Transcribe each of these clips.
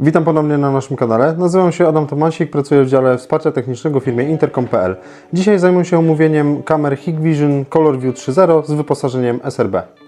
Witam ponownie na naszym kanale. Nazywam się Adam Tomasik, pracuję w dziale wsparcia technicznego w firmie Intercom.pl. Dzisiaj zajmę się omówieniem kamer Hikvision ColorView 3.0 z wyposażeniem SRB.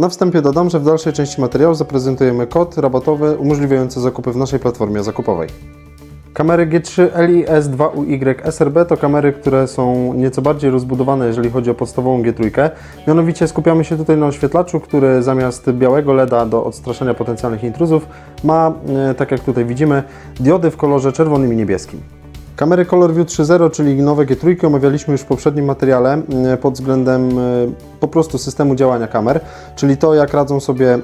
Na wstępie dodam, że w dalszej części materiału zaprezentujemy kod rabatowy umożliwiający zakupy w naszej platformie zakupowej. Kamery G3 LIS 2UY SRB to kamery, które są nieco bardziej rozbudowane, jeżeli chodzi o podstawową G3. Mianowicie skupiamy się tutaj na oświetlaczu, który zamiast białego LEDa do odstraszania potencjalnych intruzów ma, e, tak jak tutaj widzimy, diody w kolorze czerwonym i niebieskim. Kamery ColorView 3.0, czyli nowe G3, omawialiśmy już w poprzednim materiale e, pod względem e, po prostu systemu działania kamer, czyli to jak radzą sobie e,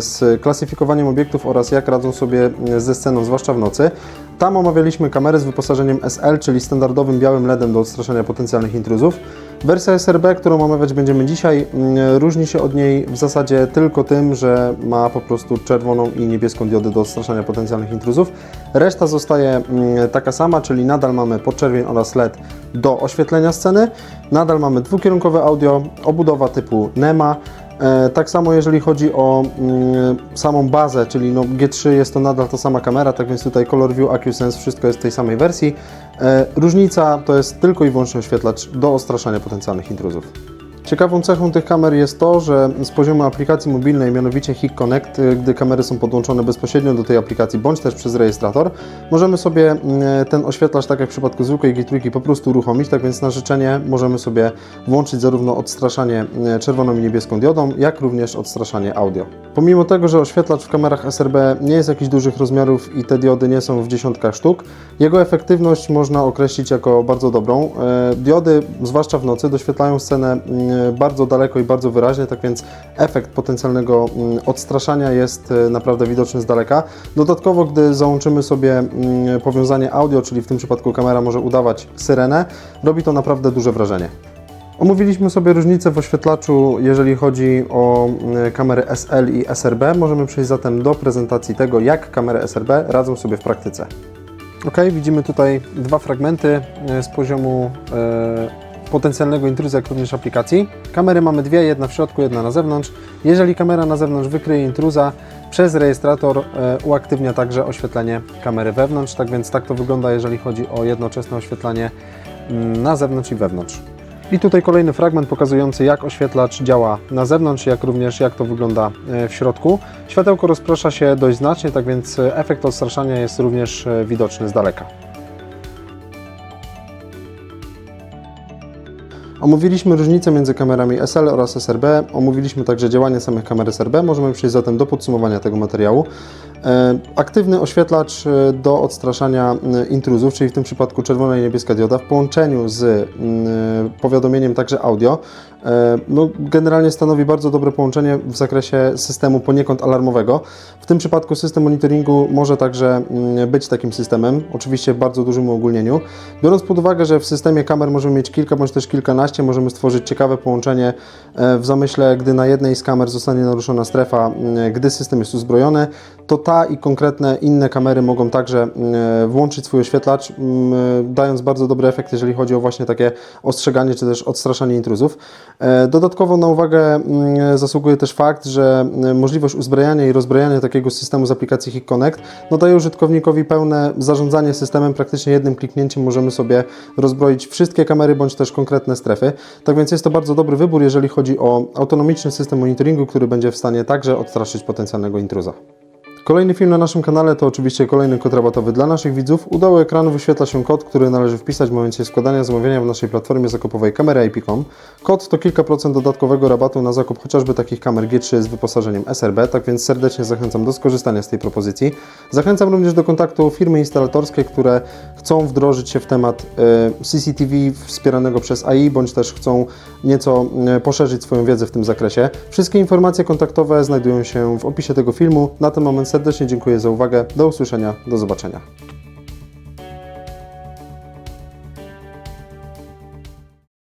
z klasyfikowaniem obiektów oraz jak radzą sobie e, ze sceną, zwłaszcza w nocy. Tam omawialiśmy kamerę z wyposażeniem SL, czyli standardowym białym LEDem do odstraszania potencjalnych intruzów. Wersja SRB, którą omawiać będziemy dzisiaj, mm, różni się od niej w zasadzie tylko tym, że ma po prostu czerwoną i niebieską diodę do odstraszania potencjalnych intruzów. Reszta zostaje mm, taka sama, czyli nadal mamy podczerwień oraz LED do oświetlenia sceny. Nadal mamy dwukierunkowe audio, obudowa typu NEMA. E, Tak samo jeżeli chodzi o mm, samą bazę, czyli no G3 jest to nadal ta sama kamera, tak więc tutaj ColorView, AccuSense, wszystko jest w tej samej wersji. E, Różnica to jest tylko i wyłącznie oświetlacz do odstraszania potencjalnych intruzów. Ciekawą cechą tych kamer jest to, że z poziomu aplikacji mobilnej, mianowicie HIC Connect, y, gdy kamery są podłączone bezpośrednio do tej aplikacji bądź też przez rejestrator, możemy sobie mm, ten oświetlacz, tak jak w przypadku zwykłej G3, po prostu uruchomić. Tak więc na życzenie możemy sobie włączyć zarówno odstraszanie y, czerwoną i niebieską diodą, jak również odstraszanie audio. Pomimo tego, że oświetlacz w kamerach SRB nie jest jakichś dużych rozmiarów i te diody nie są w dziesiątkach sztuk, jego efektywność można określić jako bardzo dobrą. Diody, zwłaszcza w nocy, doświetlają scenę mm, bardzo daleko i bardzo wyraźnie, tak więc efekt potencjalnego mm, odstraszania jest e, naprawdę widoczny z daleka. Dodatkowo, gdy załączymy sobie mm, powiązanie audio, czyli w tym przypadku kamera może udawać syrenę, robi to naprawdę duże wrażenie. Omówiliśmy sobie różnice w oświetlaczu, jeżeli chodzi o mm, kamery SL i SRB. Możemy przejść zatem do prezentacji tego, jak kamery SRB radzą sobie w praktyce. Ok, widzimy tutaj dwa fragmenty e, z poziomu e, potencjalnego intruza, jak również aplikacji. Kamery mamy dwie, jedna w środku, jedna na zewnątrz. Jeżeli kamera na zewnątrz wykryje intruza, przez rejestrator e, uaktywnia także oświetlenie kamery wewnątrz. Tak więc tak to wygląda, jeżeli chodzi o jednoczesne oświetlanie mm, na zewnątrz i wewnątrz. I tutaj kolejny fragment pokazujący jak oświetlacz działa na zewnątrz, jak również jak to wygląda e, w środku. Światełko rozprasza się dość znacznie, tak więc e, efekt odstraszania jest również widoczny z daleka. Omówiliśmy różnice między kamerami SL oraz SRB, omówiliśmy także działanie samych kamer SRB. Możemy przejść zatem do podsumowania tego materiału. E, Aktywny oświetlacz e, do odstraszania e, intruzów, czyli w tym przypadku czerwona i niebieska dioda, w połączeniu z mm, powiadomieniem także audio, no, generalnie stanowi bardzo dobre połączenie w zakresie systemu poniekąd alarmowego. W tym przypadku system monitoringu może także mm, być takim systemem, oczywiście w bardzo dużym uogólnieniu. Biorąc pod uwagę, że w systemie kamer możemy mieć kilka bądź też kilkanaście, możemy stworzyć ciekawe połączenie w zamyśle, gdy na jednej z kamer zostanie naruszona strefa, gdy system jest uzbrojony, to ta i konkretne inne kamery mogą także mm, włączyć swój oświetlacz, mm, dając bardzo dobry efekt, jeżeli chodzi o właśnie takie ostrzeganie czy też odstraszanie intruzów. E, Dodatkowo na uwagę zasługuje też fakt, że możliwość uzbrajania i rozbrajania takiego systemu z aplikacji HIC Connect no daje użytkownikowi pełne zarządzanie systemem. Praktycznie jednym kliknięciem możemy sobie rozbroić wszystkie kamery bądź też konkretne strefy. Tak więc jest to bardzo dobry wybór, jeżeli chodzi o autonomiczny system monitoringu, który będzie w stanie także odstraszyć potencjalnego intruza. Kolejny film na naszym kanale to oczywiście kolejny kod rabatowy dla naszych widzów. U dołu ekranu wyświetla się kod, który należy wpisać w momencie składania zamówienia w naszej platformie zakupowej kamery IP.com. Kod to kilka procent dodatkowego rabatu na zakup chociażby takich kamer G3 z wyposażeniem SRB, tak więc serdecznie zachęcam do skorzystania z tej propozycji. Zachęcam również do kontaktu firmy instalatorskie, które chcą wdrożyć się w temat e, CCTV wspieranego przez AI, bądź też chcą nieco e, poszerzyć swoją wiedzę w tym zakresie. Wszystkie informacje kontaktowe znajdują się w opisie tego filmu. Na ten moment serdecznie dziękuję za uwagę. Do usłyszenia, do zobaczenia.